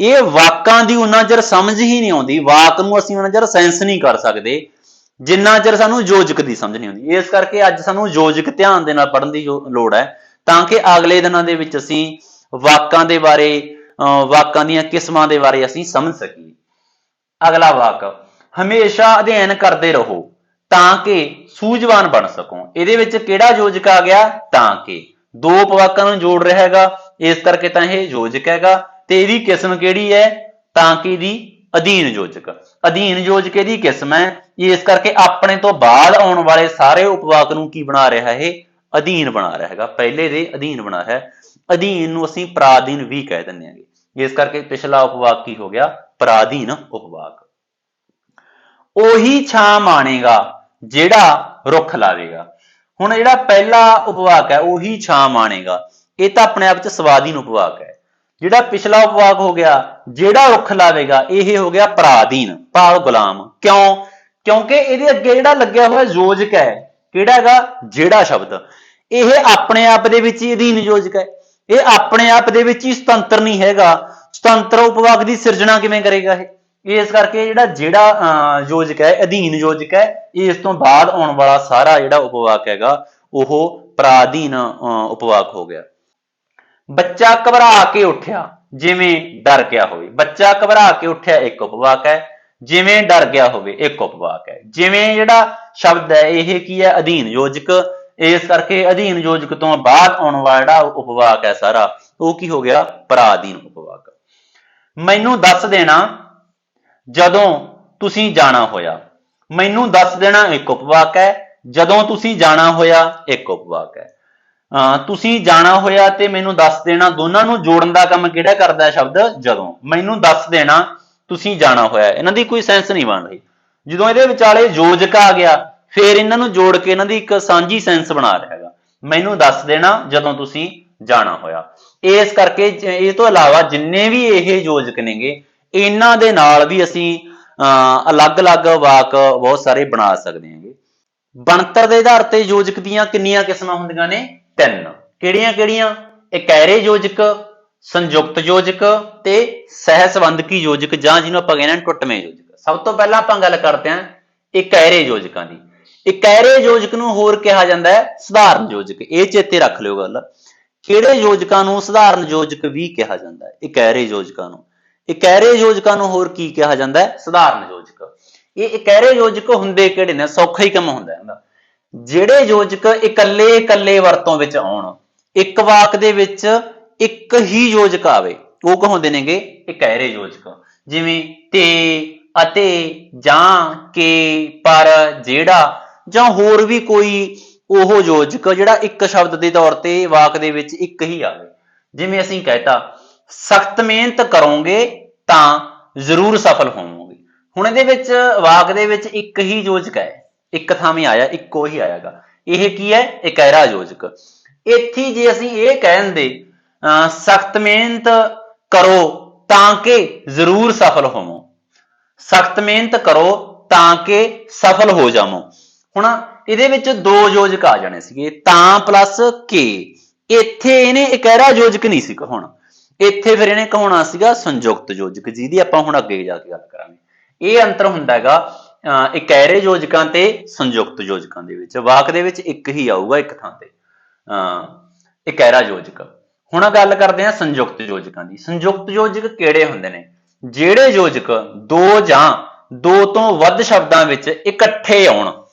ਇਹ ਵਾਕਾਂ ਦੀ ਉਹਨਾਂ ਚਿਰ ਸਮਝ ਹੀ ਨਹੀਂ ਆਉਂਦੀ। ਵਾਕ ਨੂੰ ਅਸੀਂ ਉਹਨਾਂ ਚਿਰ ਸੈਂਸ ਨਹੀਂ ਕਰ ਸਕਦੇ। ਜਿੰਨਾ ਚਿਰ ਸਾਨੂੰ ਯੋਜਕ ਦੀ ਸਮਝ ਨਹੀਂ ਆਉਂਦੀ। ਇਸ ਕਰਕੇ ਅੱਜ ਸਾਨੂੰ ਯੋਜਕ ਧਿਆਨ ਦੇ ਨਾਲ ਪੜ੍ਹਨ ਦੀ ਜੋ- ਲੋੜ ਹੈ। ਤਾਂ ਕਿ ਅਗਲੇ ਦਿਨਾਂ ਦੇ ਵਿੱਚ ਅਸੀਂ ਵਾਕਾਂ ਦੇ ਬਾਰੇ ਅਹ, ਵਾਕਾਂ ਦੀਆਂ ਕਿਸਮਾਂ ਦੇ ਬਾਰੇ ਅਸੀਂ ਸਮਝ ਸਕੀਏ। ਅਗਲਾ ਵਾਕ ਹਮੇਸ਼ਾ ਅਧਿਐਨ ਕਰਦੇ ਰਹੋ ਤਾਂ ਕਿ ਸੂਝਵਾਨ ਬਣ ਸਕੋ। ਇਹਦੇ ਵਿੱਚ ਕਿਹੜਾ ਯੋਜਕ ਆ ਗਿਆ? ਤਾਂ ਕਿ। ਦੋ ਉਪਵਾਕਾਂ ਨੂੰ ਜੋੜ ਰਿਹਾ ਹੈਗਾ। ਇਸ ਕਰਕੇ ਤਾਂ ਇਹ ਯੋਜਕ ਹੈਗਾ। ਤੇ ਇਹਦੀ ਕਿਸਮ ਕਿਹੜੀ ਹੈ? ਤਾਂ ਕਿ ਦੀ? ਅਧੀਨ ਯੋਜਕ। ਅਧੀਨ ਯੋਜਕ ਇਹਦੀ ਕਿਸਮ ਹੈ ਇਸ ਕਰਕੇ ਆਪਣੇ ਤੋਂ ਬਾਅਦ ਆਉਣ ਵਾਲੇ ਸਾਰੇ ਉਪਵਾਕ ਨੂੰ ਕੀ ਬਣਾ ਰਿਹਾ ਇਹ? ਅਧੀਨ ਬਣਾ ਰਿਹਾ ਹੈਗਾ। ਪਹਿਲੇ ਦੇ ਅਧੀਨ ਬਣਾ ਹੈ। ਅਧੀਨ ਨੂੰ ਅਸੀਂ ਪ੍ਰਾਧੀਨ ਵੀ ਕਹਿ ਦਿੰਦੇ ਹਾਂਗੇ। ਇਸ ਕਰਕੇ ਪਿਛਲਾ ਉਪਵਾਕ ਕੀ ਹੋ ਗਿਆ? ਪ੍ਰਾਧੀਨ ਉਪਵਾਕ। ਉਹੀ ਛਾਂ ਮਾਣੇਗਾ ਜਿਹੜਾ ਰੁੱਖ ਲਾਵੇਗਾ। ਹੁਣ ਜਿਹੜਾ ਪਹਿਲਾ ਉਪਵਾਕ ਹੈ, ਉਹੀ ਛਾਂ ਮਾਣੇਗਾ। ਇਹ ਤਾਂ ਆਪਣੇ ਆਪ ਚ ਸਵਾਧੀਨ ਉਪਵਾਕ ਹੈ। ਜਿਹੜਾ ਪਿਛਲਾ ਉਪਵਾਕ ਹੋ ਗਿਆ ਜਿਹੜਾ ਰੁੱਖ ਲਾਵੇਗਾ ਇਹ ਹੋ ਗਿਆ ਪਰਾਧੀਨ ਭਾਵ ਗੁਲਾਮ। ਕਿਉਂ? ਕਿਉਂਕਿ ਇਹਦੇ ਅੱਗੇ ਜਿਹੜਾ ਲੱਗਿਆ ਹੋਇਆ ਯੋਜਕ ਹੈ ਕਿਹੜਾ ਹੈਗਾ? ਜਿਹੜਾ ਸ਼ਬਦ। ਇਹ ਆਪਣੇ ਆਪ ਦੇ ਵਿੱਚ ਹੀ ਅਧੀਨ ਯੋਜਕ ਹੈ। ਇਹ ਆਪਣੇ ਆਪ ਦੇ ਵਿੱਚ ਹੀ ਸੁਤੰਤਰ ਨਹੀਂ ਹੈਗਾ। ਸੁਤੰਤਰ ਉਪਵਾਕ ਦੀ ਸਿਰਜਣਾ ਕਿਵੇਂ ਕਰੇਗਾ ਇਹ? ਇਸ ਕਰਕੇ ਜਿਹੜਾ ਜਿਹੜਾ ਅਹ, ਯੋਜਕ ਹੈ ਅਧੀਨ ਯੋਜਕ ਹੈ ਇਸ ਤੋਂ ਬਾਅਦ ਆਉਣ ਵਾਲਾ ਸਾਰਾ ਜਿਹੜਾ ਉਪਵਾਕ ਹੈਗਾ ਉਹ ਪ੍ਰਾਧੀਨ ਅਹ, ਉਪਵਾਕ ਹੋ ਗਿਆ। ਬੱਚਾ ਘਬਰਾ ਕੇ ਉੱਠਿਆ, ਜਿਵੇਂ ਡਰ ਗਿਆ ਹੋਵੇ। ਬੱਚਾ ਘਬਰਾ ਕੇ ਉੱਠਿਆ, ਇੱਕ ਉਪਵਾਕ ਹੈ। ਜਿਵੇਂ ਡਰ ਗਿਆ ਹੋਵੇ, ਇੱਕ ਉਪਵਾਕ ਹੈ। ਜਿਵੇਂ ਜਿਹੜਾ ਸ਼ਬਦ ਹੈ, ਇਹ ਕੀ ਹੈ? ਅਧੀਨ ਯੋਜਕ। ਇਸ ਕਰਕੇ ਅਧੀਨ ਯੋਜਕ ਤੋਂ ਬਾਅਦ ਆਉਣ ਵਾਲਾ ਜਿਹੜਾ ਉਪਵਾਕ ਹੈ ਸਾਰਾ। ਉਹ ਕੀ ਹੋ ਗਿਆ? ਪਰਾਧੀਨ ਉਪਵਾਕ। ਮੈਨੂੰ ਦੱਸ ਦੇਣਾ, ਜਦੋਂ ਤੁਸੀਂ ਜਾਣਾ ਹੋਇਆ। ਮੈਨੂੰ ਦੱਸ ਦੇਣਾ, ਇੱਕ ਉਪਵਾਕ ਹੈ। ਜਦੋਂ ਤੁਸੀਂ ਜਾਣਾ ਹੋਇਆ, ਇੱਕ ਉਪਵਾਕ ਹੈ। ਤੁਸੀਂ ਜਾਣਾ ਹੋਇਆ ਤੇ ਮੈਨੂੰ ਦੱਸ ਦੇਣਾ, ਦੋਨਾਂ ਨੂੰ ਜੋੜਨ ਦਾ ਕੰਮ ਕਿਹੜਾ ਕਰਦਾ ਹੈ ਸ਼ਬਦ? ਜਦੋਂ। ਮੈਨੂੰ ਦੱਸ ਦੇਣਾ, ਤੁਸੀਂ ਜਾਣਾ ਹੋਇਆ ਇਹਨਾਂ ਦੀ ਕੋਈ ਸੈਂਸ ਨਹੀਂ ਬਣ ਰਹੀ। ਜਦੋਂ ਇਹਦੇ ਵਿਚਾਲੇ ਯੋਜਕ ਆ ਗਿਆ, ਫਿਰ ਇਹਨਾਂ ਨੂੰ ਜੋੜ ਕੇ ਇਹਨਾਂ ਦੀ ਇੱਕ ਸਾਂਝੀ ਸੈਂਸ ਬਣਾ ਰਿਹਾ ਹੈਗਾ। ਮੈਨੂੰ ਦੱਸ ਦੇਣਾ, ਜਦੋਂ ਤੁਸੀਂ ਜਾਣਾ ਹੋਇਆ। ਇਸ ਕਰਕੇ ਜ- ਇਹ ਤੋਂ ਇਲਾਵਾ ਜਿੰਨੇ ਵੀ ਇਹ ਯੋਜਕ ਨੇਗੇ, ਇਹਨਾਂ ਦੇ ਨਾਲ ਵੀ ਅਸੀਂ, ਅਹ ਅਲੱਗ-ਅਲੱਗ ਵਾਕ ਬਹੁਤ ਸਾਰੇ ਬਣਾ ਸਕਦੇ ਹਾਂਗੇ। ਬਣਤਰ ਦੇ ਆਧਾਰ ਤੇ ਯੋਜਕ ਦੀਆਂ ਕਿੰਨੀਆਂ ਕਿਸਮਾਂ ਹੁੰਦੀਆਂ ਨੇ? ਤਿੰਨ। ਕਿਹੜੀਆਂ ਕਿਹੜੀਆਂ? ਇਕੈਰੇ ਯੋਜਕ ਸੰਯੁਕਤ ਯੋਜਕ ਤੇ ਸਹਿ ਸੰਬੰਧਕੀ ਯੋਜਕ ਜਾਂ ਜਿਹਨੂੰ ਆਪਾਂ ਕਹਿੰਦੇ ਹਾਂ ਟੁੱਟਵੇਂ ਯੋਜਕ ਸਭ ਤੋਂ ਪਹਿਲਾਂ ਆਪਾਂ ਗੱਲ ਕਰਦੇ ਹਾਂ ਇਕੈਰੇ ਯੋਜਕਾਂ ਦੀ। ਇਕੈਰੇ ਯੋਜਕ ਨੂੰ ਹੋਰ ਕਿਹਾ ਜਾਂਦਾ ਹੈ ਸਧਾਰਨ ਯੋਜਕ ਇਹ ਚੇਤੇ ਰੱਖ ਲਿਓ ਗੱਲ। ਕਿਹੜੇ ਯੋਜਕਾਂ ਨੂੰ ਸਧਾਰਨ ਯੋਜਕ ਵੀ ਕਿਹਾ ਜਾਂਦਾ ਹੈ? ਇਕਾਇਰੇ ਯੋਜਕਾਂ ਨੂੰ। ਇਕੈਰੇ ਯੋਜਕਾਂ ਨੂੰ ਹੋਰ ਕੀ ਕਿਹਾ ਜਾਂਦਾ ਹੈ? ਸਧਾਰਨ ਯੋਜਕ ਇਹ ਇਕਾਇਰੇ ਯੋਜਕ ਹੁੰਦੇ ਕਿਹੜੇ ਨੇ? ਸੌਖਾ ਹੀ ਕੰਮ ਹੁੰਦਾ ਇਹਦਾ ਜਿਹੜੇ ਯੋਜਕ ਇਕੱਲੇ ਇਕੱਲੇ ਵਰਤੋਂ ਵਿੱਚ ਆਉਣ, ਇੱਕ ਵਾਕ ਦੇ ਵਿੱਚ ਇੱਕ ਹੀ ਯੋਜਕ ਆਵੇ, ਉਹ ਕਹਾਉਂਦੇ ਨੇਗੇ? ਇਕਾਇਰੇ ਯੋਜਕ। ਜਿਵੇਂ ਤੇ, ਅਤੇ, ਜਾਂ, ਕੇ, ਪਰ, ਜਿਹੜਾ, ਜਾਂ ਹੋਰ ਵੀ ਕੋਈ ਉਹ ਯੋਜਕ ਜਿਹੜਾ ਇੱਕ ਸ਼ਬਦ ਦੇ ਤੌਰ ਤੇ ਵਾਕ ਦੇ ਵਿੱਚ ਇੱਕ ਹੀ ਆਵੇ। ਜਿਵੇਂ ਅਸੀਂ ਕਹਿਤਾ, ਸਖਤ ਮਿਹਨਤ ਕਰੋਗੇ ਤਾਂ ਜ਼ਰੂਰ ਸਫਲ ਹੋਵੋਗੇ। ਹੁਣ ਇਹਦੇ ਵਿੱਚ ਵਾਕ ਦੇ ਵਿੱਚ ਇੱਕ ਹੀ ਯੋਜਕ ਹੈ। ਇੱਕ ਥਾਵੇਂ ਆਇਆ, ਇੱਕੋ ਹੀ ਆਇਆਗਾ। ਇਹ ਕੀ ਹੈ? ਇਕਾਇਰਾ ਯੋਜਕ ਇੱਥੇ ਜੇ ਅਸੀਂ ਇਹ ਕਹਿੰਦੇ ਸਖਤ ਮਿਹਨਤ ਕਰੋ ਤਾਂ ਕਿ ਜ਼ਰੂਰ ਸਫਲ ਹੋਵੋ। ਸਖਤ ਮਿਹਨਤ ਕਰੋ ਤਾਂ ਕਿ ਸਫਲ ਹੋ ਜਾਵੋ। ਹੁਣ ਇਹਦੇ ਵਿੱਚ ਦੋ ਯੋਜਕ ਆ ਜਾਣੇ ਸੀਗੇ, ਤਾਂ ਪਲੱਸ ਕੇ। ਇੱਥੇ ਇਹਨੇ ਇਕਹਿਰਾ ਯੋਜਕ ਨਹੀਂ ਸੀ ਕਹਾਉਣਾ। ਇੱਥੇ ਫਿਰ ਇਹਨੇ ਕਹਾਉਣਾ ਸੀਗਾ ਸੰਯੁਕਤ ਯੋਜਕ, ਜਿਹਦੀ ਆਪਾਂ ਹੁਣ ਅੱਗੇ ਜਾ ਕੇ ਗੱਲ ਕਰਾਂਗੇ। ਇਹ ਅੰਤਰ ਹੁੰਦਾ ਹੈਗਾ ਅਹ ਇਕਾਇਰੇ ਯੋਜਕਾਂ ਤੇ, ਸੰਯੁਕਤ ਯੋਜਕਾਂ ਦੇ ਵਿੱਚ। ਵਾਕ ਦੇ ਵਿੱਚ ਇੱਕ ਹੀ ਆਊਗਾ ਇੱਕ ਥਾਂ ਤੇ। ਅਹ ਇਕਾਇਰਾ ਯੋਜਕ। ਹੁਣ ਗੱਲ ਕਰਦੇ ਹਾਂ ਸੰਯੁਕਤ ਯੋਜਕਾਂ ਦੀ। ਸੰਯੁਕਤ ਯੋਜਕ ਕਿਹੜੇ ਹੁੰਦੇ ਨੇ? ਜਿਹੜੇ ਯੋਜਕ ਦੋ ਜਾਂ ਦੋ ਤੋਂ ਵੱਧ ਸ਼ਬਦਾਂ ਵਿੱਚ ਇਕੱਠੇ ਆਉਣ।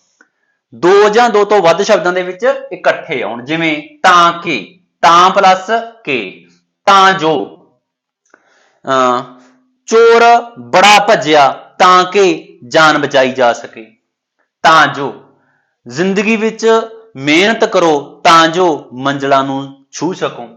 ਦੋ ਜਾਂ ਦੋ ਤੋਂ ਵੱਧ ਸ਼ਬਦਾਂ ਦੇ ਵਿੱਚ ਇਕੱਠੇ ਆਉਣ। ਜਿਵੇਂ ਤਾਂ ਕਿ, ਤਾਂ ਪਲੱਸ ਕੇ, ਤਾਂ ਜੋ। ਅਹ ਚੋਰ ਬੜਾ ਭੱਜਿਆ ਤਾਂ ਕਿ ਜਾਨ ਬਚਾਈ ਜਾ ਸਕੇ। ਤਾਂ ਜੋ ਜ਼ਿੰਦਗੀ ਵਿੱਚ ਮਿਹਨਤ ਕਰੋ ਤਾਂ ਜੋ ਮੰਜ਼ਲਾਂ ਨੂੰ ਛੂ ਸਕੋ।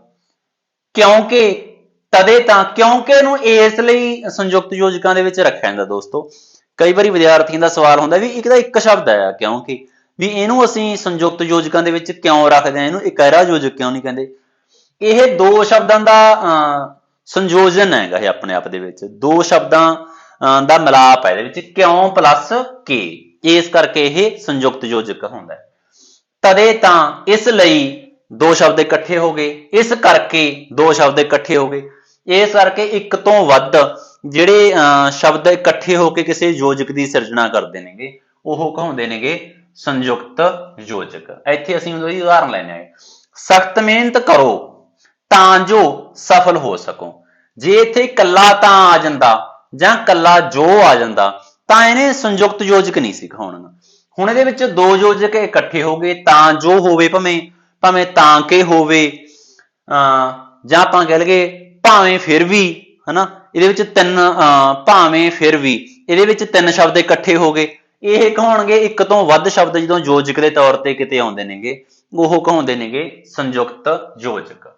ਕਿਉਂਕਿ ਤਦੇ ਤਾਂ ਕਿਉਂਕਿ ਨੂੰ ਇਸ ਲਈ ਸੰਯੁਕਤ ਯੋਜਕਾਂ ਦੇ ਵਿੱਚ ਰੱਖਿਆ ਜਾਂਦਾ ਦੋਸਤੋ। ਕਈ ਵਾਰੀ ਵਿਦਿਆਰਥੀਆਂ ਦਾ ਸਵਾਲ ਹੁੰਦਾ ਵੀ ਇੱਕ ਤਾਂ ਇੱਕ ਸ਼ਬਦ ਆਇਆ ਕਿਉਂਕਿ ਵੀ ਇਹਨੂੰ ਅਸੀਂ ਸੰਯੁਕਤ ਯੋਜਕਾਂ ਦੇ ਵਿੱਚ ਕਿਉਂ ਰੱਖਦੇ ਆ ਇਹਨੂੰ ਇਕਾਇਰਾ ਯੋਜਕ ਕਿਉਂ ਨਹੀਂ ਕਹਿੰਦੇ? ਇਹ ਦੋ ਸ਼ਬਦਾਂ ਦਾ ਅਹ, ਸੰਯੋਜਨ ਹੈਗਾ ਇਹ ਆਪਣੇ ਆਪ ਦੇ ਵਿੱਚ। ਦੋ ਸ਼ਬਦਾਂ ਦਾ ਮਿਲਾਪ ਹੈ ਇਹਦੇ ਵਿੱਚ ਕਿਉਂ ਪਲੱਸ ਕੇ ਇਸ ਕਰਕੇ ਇਹ ਸੰਯੁਕਤ ਯੋਜਕ ਹੁੰਦਾ ਹੈ। ਤਦੇ ਤਾਂ ਇਸ ਲਈ ਦੋ ਸ਼ਬਦ ਇਕੱਠੇ ਹੋ ਗਏ ਇਸ ਕਰਕੇ ਦੋ ਸ਼ਬਦ ਇਕੱਠੇ ਹੋ ਗਏ। ਇਸ ਕਰਕੇ ਇੱਕ ਤੋਂ ਵੱਧ ਜਿਹੜੇ ਅਹ, ਸ਼ਬਦ ਇਕੱਠੇ ਹੋ ਕੇ ਕਿਸੇ ਯੋਜਕ ਦੀ ਸਿਰਜਣਾ ਕਰਦੇ ਨੇਗੇ ਉਹ ਕਹਾਉਂਦੇ ਨੇਗੇ ਸੰਯੁਕਤ ਯੋਜਕ। ਇੱਥੇ ਅਸੀਂ ਉਹਦੀ ਉਦਾਹਰਨ ਲੈਣੇ ਆ ਸਖਤ ਮਿਹਨਤ ਕਰੋ ਤਾਂ ਜੋ ਸਫਲ ਹੋ ਸਕੋ। ਜੇ ਇੱਥੇ ਇਕੱਲਾ ਤਾਂ ਆ ਜਾਂਦਾ ਜਾਂ ਕੱਲਾ ਜੋ ਆ ਜਾਂਦਾ, ਤਾਂ ਇਹਨੇ ਸੰਯੁਕਤ ਯੋਜਕ ਨਹੀਂ ਸੀ ਕਹਾਉਣਾ ਹੁਣ ਇਹਦੇ ਵਿੱਚ ਦੋ ਯੋਜਕ ਇਕੱਠੇ ਹੋ ਗਏ, ਤਾਂ ਜੋ ਹੋਵੇ ਭਾਵੇਂ ਭਾਵੇਂ ਤਾਂ ਕੇ ਹੋਵੇ, ਅਹ ਜਾਂ ਆਪਾਂ ਕਹਿ ਲਈਏ ਭਾਵੇਂ ਫਿਰ ਵੀ, ਹਨਾ? ਇਹਦੇ ਵਿੱਚ ਤਿੰਨ, ਅਹ ਭਾਵੇਂ ਫਿਰ ਵੀ, ਇਹਦੇ ਵਿੱਚ ਤਿੰਨ ਸ਼ਬਦ ਇਕੱਠੇ ਹੋ ਗਏ। ਇਹ ਕਹਾਉਣਗੇ ਇੱਕ ਤੋਂ ਵੱਧ ਸ਼ਬਦ ਜਦੋਂ ਯੋਜਕ ਦੇ ਤੌਰ ਤੇ ਕਿਤੇ ਆਉਂਦੇ ਨੇਗੇ, ਉਹ ਕਹਾਉਂਦੇ ਨੇਗੇ ਸੰਯੁਕਤ ਯੋਜਕ।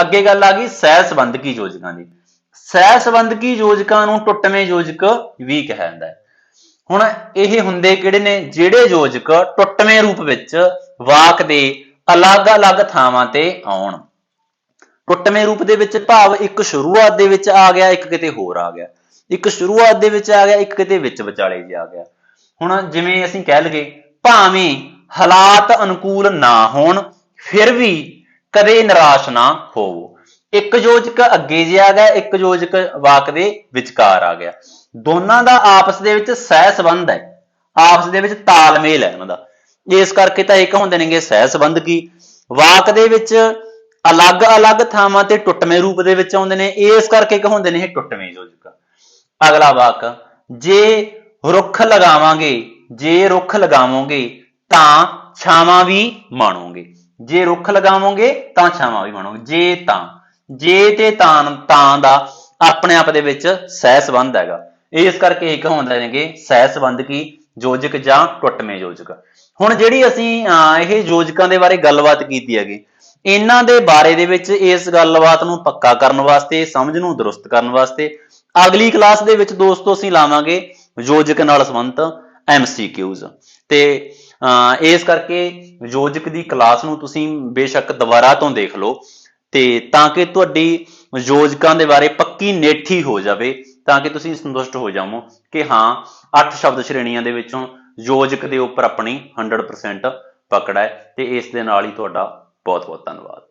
ਅੱਗੇ ਗੱਲ ਆ ਗਈ ਸਹਿ ਸੰਬੰਧਕੀ ਯੋਜਕਾਂ ਦੀ। ਸਹਿ ਸੰਬੰਧਕੀ ਯੋਜਕਾਂ ਨੂੰ ਟੁੱਟਵੇਂ ਯੋਜਕ ਵੀ ਕਿਹਾ ਜਾਂਦਾ ਹੈ। ਹੁਣ ਇਹ ਹੁੰਦੇ ਕਿਹੜੇ ਨੇ? ਜਿਹੜੇ ਯੋਜਕ ਟੁੱਟਵੇਂ ਰੂਪ ਵਿੱਚ ਵਾਕ ਦੇ ਅਲੱਗ-ਅਲੱਗ ਥਾਵਾਂ ਤੇ ਆਉਣ। ਟੁੱਟਵੇਂ ਰੂਪ ਦੇ ਵਿੱਚ ਭਾਵ ਇੱਕ ਸ਼ੁਰੂਆਤ ਦੇ ਵਿੱਚ ਆ ਗਿਆ, ਇੱਕ ਕਿਤੇ ਹੋਰ ਆ ਗਿਆ। ਇੱਕ ਸ਼ੁਰੂਆਤ ਦੇ ਵਿੱਚ ਆ ਗਿਆ, ਇੱਕ ਕਿਤੇ ਵਿੱਚ ਵਿਚਾਲੇ ਜਿਹਾ ਆ ਗਿਆ। ਹੁਣ ਜਿਵੇਂ ਅਸੀਂ ਕਹਿ ਲਈਏ, ਭਾਵੇਂ ਹਾਲਾਤ ਅਨੁਕੂਲ ਨਾ ਹੋਣ, ਫਿਰ ਵੀ ਕਦੇ ਨਿਰਾਸ਼ ਨਾ ਹੋਵੋ। ਇੱਕ ਯੋਜਕ ਅੱਗੇ ਜਿਆ ਗਿਆ, ਇੱਕ ਯੋਜਕ ਵਾਕ ਦੇ ਵਿਚਕਾਰ ਆ ਗਿਆ। ਦੋਨਾਂ ਦਾ ਆਪਸ ਦੇ ਵਿੱਚ ਸਹਿ ਸੰਬੰਧ ਹੈ। ਆਪਸ ਦੇ ਵਿੱਚ ਤਾਲਮੇਲ ਹੈ ਉਹਨਾਂ ਦਾ। ਇਸ ਕਰਕੇ ਤਾਂ ਇੱਕ ਹੁੰਦੇ ਨੇਗੇ, ਸਹਿ ਸੰਬੰਧ ਕੀ? ਵਾਕ ਦੇ ਵਿੱਚ ਅਲੱਗ-ਅਲੱਗ ਥਾਵਾਂ ਤੇ ਟੁੱਟਵੇਂ ਰੂਪ ਦੇ ਵਿੱਚ ਆਉਂਦੇ ਨੇ। ਇਸ ਕਰਕੇ ਇੱਕ ਹੁੰਦੇ ਨੇ ਇਹ ਟੁੱਟਵੇਂ ਯੋਜਕ। ਅਗਲਾ ਵਾਕ, ਜੇ ਰੁੱਖ ਲਗਾਵਾਂਗੇ, ਜੇ ਰੁੱਖ ਲਗਾਵੋਗੇ, ਤਾਂ ਛਾਵਾਂ ਵੀ ਮਾਣੋਗੇ। ਜੇ ਰੁੱਖ ਲਗਾਵੋਗੇ, ਤਾਂ ਛਾਵਾਂ ਵੀ ਮਾਣੋਗੇ। ਜੇ ਤਾਂ। ਜੇ ਤੇ ਤਾਂ ਤਾਂ ਦਾ ਆਪਣੇ ਆਪ ਦੇ ਵਿੱਚ ਸਹਿ ਸੰਬੰਧ ਹੈਗਾ। ਇਸ ਕਰਕੇ ਇੱਕ ਹੁੰਦਾ ਨੇਗੇ ਸਹਿ ਸੰਬੰਧ ਕੀ? ਯੋਜਕ ਜਾਂ ਟੁੱਟਵੇਂ ਯੋਜਕ। ਹੁਣ ਜਿਹੜੀ ਅਸੀਂ ਅਹ, ਇਹ ਯੋਜਕਾਂ ਦੇ ਬਾਰੇ ਗੱਲਬਾਤ ਕੀਤੀ ਹੈਗੀ ਇਹਨਾਂ ਦੇ ਬਾਰੇ ਦੇ ਵਿੱਚ ਇਸ ਗੱਲਬਾਤ ਨੂੰ ਪੱਕਾ ਕਰਨ ਵਾਸਤੇ ਸਮਝ ਨੂੰ ਦਰੁਸਤ ਕਰਨ ਵਾਸਤੇ ਅਗਲੀ ਕਲਾਸ ਦੇ ਵਿੱਚ ਦੋਸਤੋ ਅਸੀਂ ਲਾਵਾਂਗੇ ਯੋਜਕ ਨਾਲ ਸੰਬੰਧਿਤ ਐਮਸੀਕਿਊਜ਼ ਤੇ ਅਹ, ਇਸ ਕਰਕੇ ਯੋਜਕ ਦੀ ਕਲਾਸ ਨੂੰ ਤੁਸੀਂ ਬੇਸ਼ੱਕ ਦੁਬਾਰਾ ਤੋਂ ਦੇਖ ਲਓ। ਤੇ ਤਾਂ ਕਿ ਤੁਹਾਡੀ ਯੋਜਕਾਂ ਦੇ ਬਾਰੇ ਪੱਕੀ ਨੇਠੀ ਹੋ ਜਾਵੇ, ਤਾਂ ਕਿ ਤੁਸੀਂ ਸੰਤੁਸ਼ਟ ਹੋ ਜਾਵੋ ਕਿ ਹਾਂ 8 ਸ਼ਬਦ ਸ਼੍ਰੇਣੀਆਂ ਦੇ ਵਿੱਚੋਂ ਯੋਜਕ ਦੇ ਉੱਪਰ ਆਪਣੀ 100% ਪਕੜ ਹੈ ਤੇ ਇਸ ਦੇ ਨਾਲ ਹੀ ਤੁਹਾਡਾ ਬਹੁਤ ਬਹੁਤ ਧੰਨਵਾਦ।